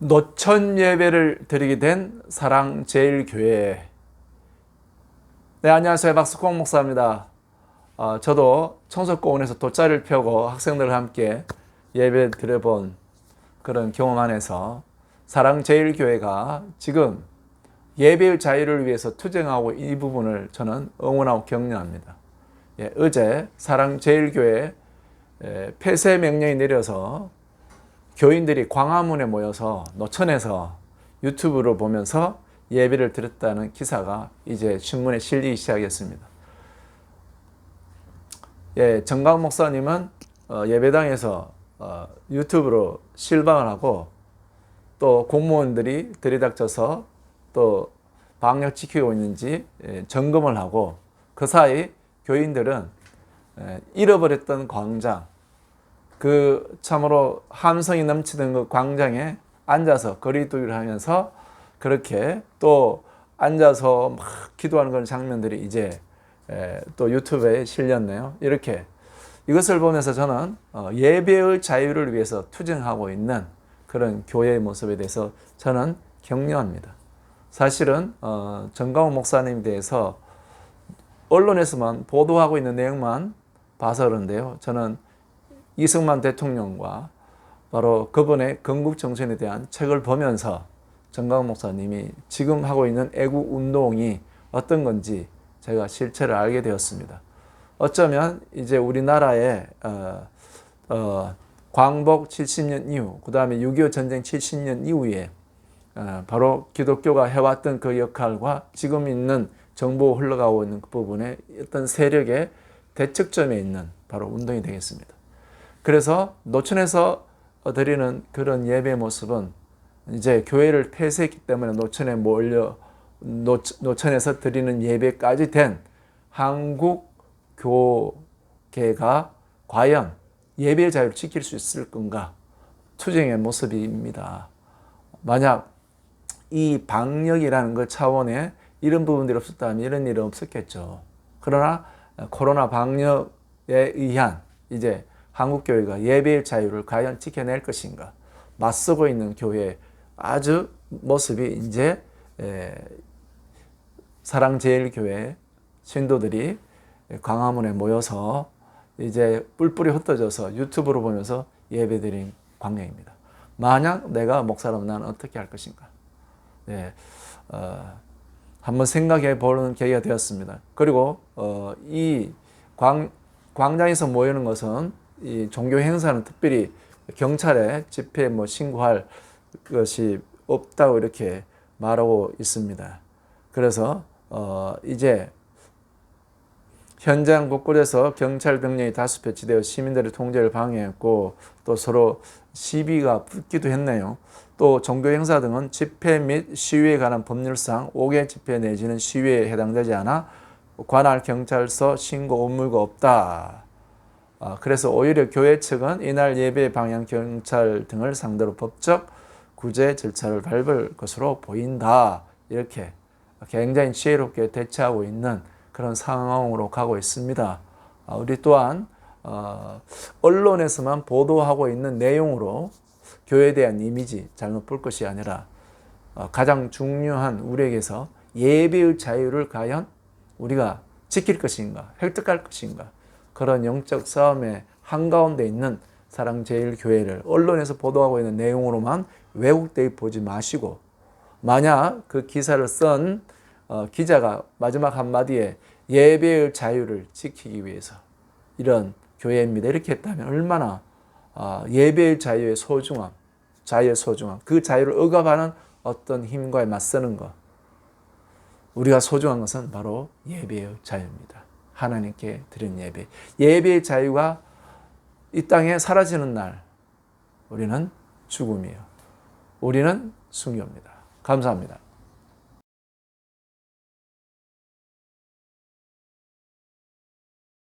노천 예배를 드리게 된 사랑 제일 교회. 네, 안녕하세요. 박수콩 목사입니다. 어, 저도 청소공원에서 돗자리를 펴고 학생들과 함께 예배 드려본 그런 경험 안에서 사랑 제일 교회가 지금 예배의 자유를 위해서 투쟁하고 이 부분을 저는 응원하고 격려합니다. 예, 어제 사랑 제일 교회 에, 폐쇄 명령이 내려서 교인들이 광화문에 모여서 노천에서 유튜브로 보면서 예배를 드렸다는 기사가 이제 신문에 실리기 시작했습니다. 예, 정강 목사님은 어, 예배당에서 어, 유튜브로 실방을 하고 또 공무원들이 들이닥쳐서 또 방역 지키고 있는지 예, 점검을 하고 그 사이 교인들은 예, 잃어버렸던 광장 그 참으로 함성이 넘치는 그 광장에 앉아서 거리두기를 하면서 그렇게 또 앉아서 막 기도하는 그런 장면들이 이제 에, 또 유튜브에 실렸네요. 이렇게 이것을 보면서 저는 어, 예배의 자유를 위해서 투쟁하고 있는 그런 교회의 모습에 대해서 저는 격려합니다. 사실은 어, 정강호 목사님에 대해서 언론에서만 보도하고 있는 내용만 봐서 그런데요. 저는 이승만 대통령과 바로 그분의 건국 정신에 대한 책을 보면서 정강 목사님이 지금 하고 있는 애국 운동이 어떤 건지 제가 실체를 알게 되었습니다. 어쩌면 이제 우리나라의 어, 어, 광복 70년 이후, 그 다음에 6.25 전쟁 70년 이후에 어, 바로 기독교가 해왔던 그 역할과 지금 있는 정보 흘러가고 있는 그 부분에 어떤 세력의 대척점에 있는 바로 운동이 되겠습니다. 그래서 노천에서 드리는 그런 예배 모습은 이제 교회를 폐쇄했기 때문에 노천에 몰려 노, 노천에서 드리는 예배까지 된 한국 교계가 과연 예배의 자유를 지킬 수 있을 건가 투쟁의 모습입니다. 만약 이 방역이라는 것 차원에 이런 부분들이 없었다면 이런 일은 없었겠죠. 그러나 코로나 방역에 의한 이제 한국 교회가 예배의 자유를 과연 지켜낼 것인가 맞서고 있는 교회 아주 모습이 이제 사랑제일교회 신도들이 광화문에 모여서 이제 뿔뿔이 흩어져서 유튜브로 보면서 예배드린 광경입니다. 만약 내가 목사라면 나는 어떻게 할 것인가? 네, 어, 한번 생각해 보는 계기가 되었습니다. 그리고 어, 이 광, 광장에서 모이는 것은 이 종교 행사는 특별히 경찰에 집회 뭐 신고할 것이 없다고 이렇게 말하고 있습니다. 그래서 어 이제 현장 곳곳에서 경찰 병력이 다수 배치되어 시민들의 통제를 방해했고 또 서로 시비가 붙기도 했네요. 또 종교 행사 등은 집회 및 시위에 관한 법률상 5개 집회 내지는 시위에 해당되지 않아 관할 경찰서 신고 업무가 없다. 아, 그래서 오히려 교회 측은 이날 예배 방향 경찰 등을 상대로 법적 구제 절차를 밟을 것으로 보인다. 이렇게 굉장히 지혜롭게 대처하고 있는 그런 상황으로 가고 있습니다. 아, 우리 또한 어, 언론에서만 보도하고 있는 내용으로 교회에 대한 이미지 잘못 볼 것이 아니라 어, 가장 중요한 우리에게서 예배의 자유를 과연 우리가 지킬 것인가, 획득할 것인가, 그런 영적 싸움의 한가운데 있는 사랑제일교회를 언론에서 보도하고 있는 내용으로만 왜곡되게 보지 마시고 만약 그 기사를 쓴 어, 기자가 마지막 한마디에 예배의 자유를 지키기 위해서 이런 교회입니다. 이렇게 했다면 얼마나 어, 예배의 자유의 소중함, 자유의 소중함, 그 자유를 억압하는 어떤 힘과의 맞서는 것. 우리가 소중한 것은 바로 예배의 자유입니다. 하나님께 드린 예배. 예배의 자유가 이 땅에 사라지는 날, 우리는 죽음이에요. 우리는 순교입니다. 감사합니다.